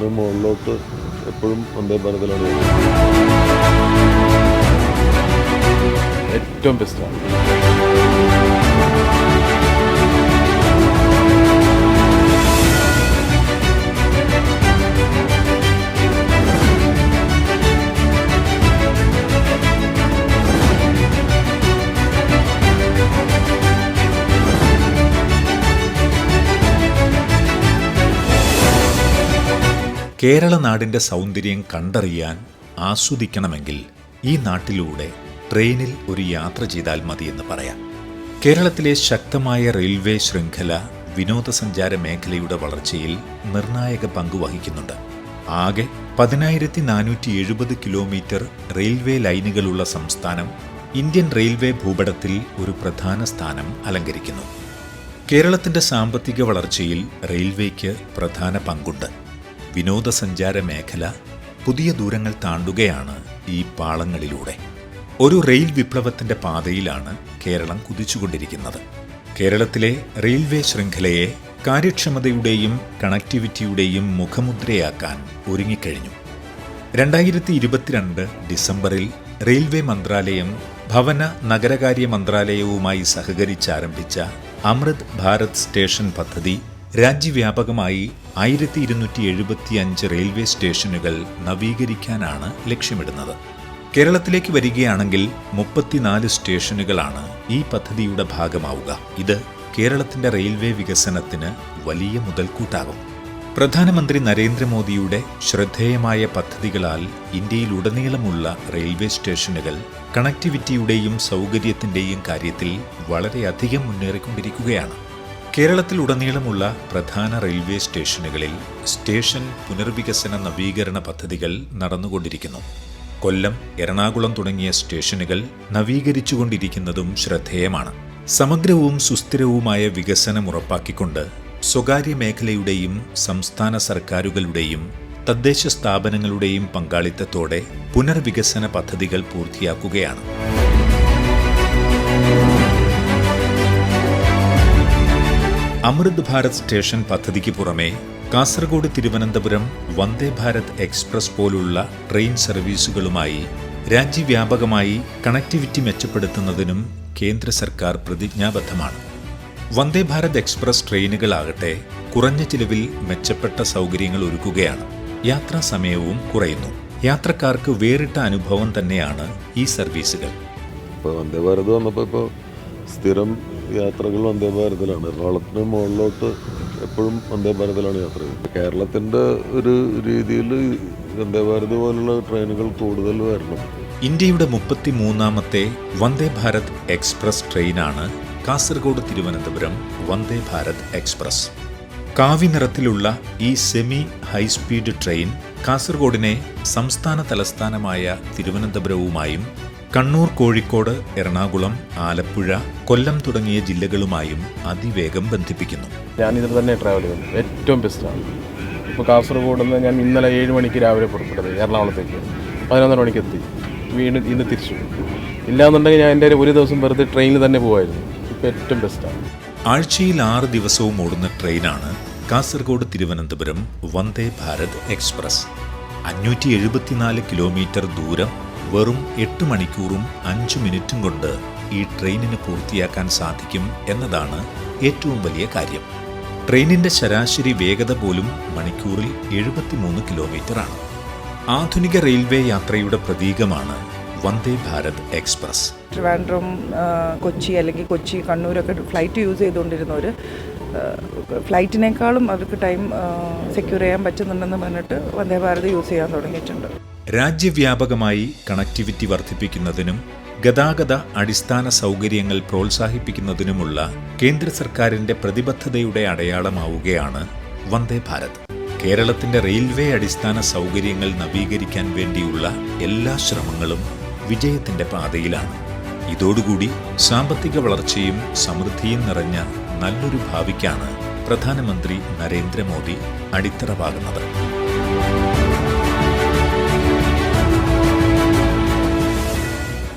കേരളത്തിന് മുകളിലോട്ട് എപ്പോഴും വന്ദേ ഭാരതിലാണ് ഏറ്റവും ബെസ്റ്റാണ് കേരള നാടിന്റെ സൗന്ദര്യം കണ്ടറിയാൻ ആസ്വദിക്കണമെങ്കിൽ ഈ നാട്ടിലൂടെ ട്രെയിനിൽ ഒരു യാത്ര ചെയ്താൽ മതിയെന്ന് പറയാം. കേരളത്തിലെ ശക്തമായ റെയിൽവേ ശൃംഖല വിനോദസഞ്ചാര മേഖലയുടെ വളർച്ചയിൽ നിർണായക പങ്ക് വഹിക്കുന്നുണ്ട്. ആകെ പതിനായിരത്തി നാനൂറ്റി എഴുപത് കിലോമീറ്റർ റെയിൽവേ ലൈനുകളുള്ള സംസ്ഥാനം ഇന്ത്യൻ റെയിൽവേ ഭൂപടത്തിൽ ഒരു പ്രധാന സ്ഥാനം അലങ്കരിക്കുന്നു. കേരളത്തിന്റെ സാമ്പത്തിക വളർച്ചയിൽ റെയിൽവേക്ക് പ്രധാന പങ്കുണ്ട്. വിനോദസഞ്ചാര മേഖല പുതിയ ദൂരങ്ങൾ താണ്ടുകയാണ് ഈ പാളങ്ങളിലൂടെ. ഒരു റെയിൽ വിപ്ലവത്തിന്റെ പാതയിലാണ് കേരളം കുതിച്ചുകൊണ്ടിരിക്കുന്നത്. കേരളത്തിലെ റെയിൽവേ ശൃംഖലയെ കാര്യക്ഷമതയുടെയും കണക്ടിവിറ്റിയുടെയും മുഖമുദ്രയാക്കാൻ ഒരുങ്ങിക്കഴിഞ്ഞു. രണ്ടായിരത്തി ഇരുപത്തിരണ്ട് ഡിസംബറിൽ റെയിൽവേ മന്ത്രാലയം ഭവന നഗരകാര്യ മന്ത്രാലയവുമായി സഹകരിച്ചാരംഭിച്ച അമൃത് ഭാരത് സ്റ്റേഷൻ പദ്ധതി രാജ്യവ്യാപകമായി ആയിരത്തി ഇരുന്നൂറ്റി എഴുപത്തി അഞ്ച് റെയിൽവേ സ്റ്റേഷനുകൾ നവീകരിക്കാനാണ് ലക്ഷ്യമിടുന്നത്. കേരളത്തിലേക്ക് വരികയാണെങ്കിൽ മുപ്പത്തിനാല് സ്റ്റേഷനുകളാണ് ഈ പദ്ധതിയുടെ ഭാഗമാവുക. ഇത് കേരളത്തിന്റെ റെയിൽവേ വികസനത്തിന് വലിയ മുതൽക്കൂട്ടാകും. പ്രധാനമന്ത്രി നരേന്ദ്രമോദിയുടെ ശ്രദ്ധേയമായ പദ്ധതികളാൽ ഇന്ത്യയിലുടനീളമുള്ള റെയിൽവേ സ്റ്റേഷനുകൾ കണക്ടിവിറ്റിയുടെയും സൗകര്യത്തിന്റെയും കാര്യത്തിൽ വളരെയധികം മുന്നേറിക്കൊണ്ടിരിക്കുകയാണ്. കേരളത്തിലുടനീളമുള്ള പ്രധാന റെയിൽവേ സ്റ്റേഷനുകളിൽ സ്റ്റേഷൻ പുനർവികസന നവീകരണ പദ്ധതികൾ നടന്നുകൊണ്ടിരിക്കുന്നു. കൊല്ലം എറണാകുളം തുടങ്ങിയ സ്റ്റേഷനുകൾ നവീകരിച്ചുകൊണ്ടിരിക്കുന്നതും ശ്രദ്ധേയമാണ്. സമഗ്രവും സുസ്ഥിരവുമായ വികസനം ഉറപ്പാക്കിക്കൊണ്ട് സ്വകാര്യ മേഖലയുടെയും സംസ്ഥാന സർക്കാരുകളുടെയും തദ്ദേശ സ്ഥാപനങ്ങളുടെയും പങ്കാളിത്തത്തോടെ പുനർവികസന പദ്ധതികൾ പൂർത്തിയാക്കുകയാണ്. അമൃത് ഭാരത് സ്റ്റേഷൻ പദ്ധതിക്ക് പുറമെ കാസർഗോഡ് തിരുവനന്തപുരം വന്ദേ ഭാരത് എക്സ്പ്രസ് പോലുള്ള ട്രെയിൻ സർവീസുകളുമായി രാജ്യവ്യാപകമായി കണക്ടിവിറ്റി മെച്ചപ്പെടുത്തുന്നതിനും കേന്ദ്ര സർക്കാർ പ്രതിജ്ഞാബദ്ധമാണ്. വന്ദേ ഭാരത് എക്സ്പ്രസ് ട്രെയിനുകളാകട്ടെ കുറഞ്ഞ ചിലവിൽ മെച്ചപ്പെട്ട സൗകര്യങ്ങൾ ഒരുക്കുകയാണ്. യാത്രാ സമയവും കുറയുന്നു. യാത്രക്കാർക്ക് വേറിട്ട അനുഭവം തന്നെയാണ് ഈ സർവീസുകൾ. ഇപ്പോൾ വന്ദേ ഭാരത് വന്നപ്പോൾ ഇപ്പോൾ സ്ഥിരം യാത്രകൾ വന്ദേ ഭാരതിലാണ്. എറണാകുളത്തിന് മുകളിലോട്ട് എപ്പോഴും വന്ദേ ഭാരതിലാണ് യാത്ര. ചെയ്യുന്നത് കേരളത്തിന്റെ ഒരു രീതിയിൽ വന്ദേ ഭാരത് പോലുള്ള ട്രെയിനുകൾ കൂടുതൽ വരണം. ഇന്ത്യയുടെ മുപ്പത്തിമൂന്നാമത്തെ വന്ദേ ഭാരത് എക്സ്പ്രസ് ട്രെയിനാണ് കാസർഗോഡ് തിരുവനന്തപുരം വന്ദേ ഭാരത് എക്സ്പ്രസ്. കാവി നിറത്തിലുള്ള ഈ സെമി ഹൈസ്പീഡ് ട്രെയിൻ കാസർഗോഡിനെ സംസ്ഥാന തലസ്ഥാനമായ തിരുവനന്തപുരവുമായും കണ്ണൂർ കോഴിക്കോട് എറണാകുളം ആലപ്പുഴ കൊല്ലം തുടങ്ങിയ ജില്ലകളുമായും അതിവേഗം ബന്ധിപ്പിക്കുന്നു. ഞാൻ ഇതിൽ തന്നെ ട്രാവൽ ചെയ്യുന്നു. ഏറ്റവും ബെസ്റ്റാണ് ഇപ്പോൾ കാസർഗോഡ് നിന്ന് ഞാൻ ഇന്നലെ ഏഴ് മണിക്ക് രാവിലെ പുറപ്പെട്ടത് എറണാകുളത്തേക്ക്. പതിനൊന്നര മണിക്ക് എത്തി. വീണ്ടും ഇന്ന് തിരിച്ചു. ഇല്ലാന്നുണ്ടെങ്കിൽ ഞാൻ എന്റെ ഒരു ദിവസം വെറുതെ ട്രെയിനിൽ തന്നെ പോകുമായിരുന്നു ഇപ്പോൾ ഏറ്റവും ബെസ്റ്റാണ് ആഴ്ചയിൽ ആറ് ദിവസവും ഓടുന്ന ട്രെയിനാണ് കാസർഗോഡ് തിരുവനന്തപുരം വന്ദേ ഭാരത് എക്സ്പ്രസ്. അഞ്ഞൂറ്റി എഴുപത്തിനാല് കിലോമീറ്റർ ദൂരം വെറും എട്ട് മണിക്കൂറും അഞ്ചു മിനിറ്റും കൊണ്ട് ഈ ട്രെയിനിന് പൂർത്തിയാക്കാൻ സാധിക്കും എന്നതാണ് ഏറ്റവും വലിയ കാര്യം. ട്രെയിനിന്റെ ശരാശരി വേഗത പോലും മണിക്കൂറിൽ എഴുപത്തിമൂന്ന് കിലോമീറ്ററാണ്. ആധുനിക റെയിൽവേ യാത്രയുടെ പ്രതീകമാണ് വന്ദേ ഭാരത് എക്സ്പ്രസ്. ട്രിവാൻഡ്രം കൊച്ചി അല്ലെങ്കിൽ കൊച്ചി കണ്ണൂരൊക്കെ ഫ്ലൈറ്റ് യൂസ് ചെയ്തുകൊണ്ടിരുന്നവർ ഫ്ലൈറ്റിനേക്കാളും അവർക്ക് ടൈം സെക്യൂർ ചെയ്യാൻ പറ്റുന്നുണ്ടെന്ന് പറഞ്ഞിട്ട് വന്ദേ ഭാരത് യൂസ് ചെയ്യാൻ തുടങ്ങിയിട്ടുണ്ട്. രാജ്യവ്യാപകമായി കണക്ടിവിറ്റി വർദ്ധിപ്പിക്കുന്നതിനും ഗതാഗത അടിസ്ഥാന സൗകര്യങ്ങൾ പ്രോത്സാഹിപ്പിക്കുന്നതിനുമുള്ള കേന്ദ്ര സർക്കാരിന്റെ പ്രതിബദ്ധതയുടെ അടയാളമാവുകയാണ് വന്ദേ ഭാരത്. കേരളത്തിന്റെ റെയിൽവേ അടിസ്ഥാന സൗകര്യങ്ങൾ നവീകരിക്കാൻ വേണ്ടിയുള്ള എല്ലാ ശ്രമങ്ങളും വിജയത്തിന്റെ പാതയിലാണ്. ഇതോടുകൂടി സാമ്പത്തിക വളർച്ചയും സമൃദ്ധിയും നിറഞ്ഞ നല്ലൊരു ഭാവിക്കാണ് പ്രധാനമന്ത്രി നരേന്ദ്രമോദി അടിത്തറ പാകുന്നത്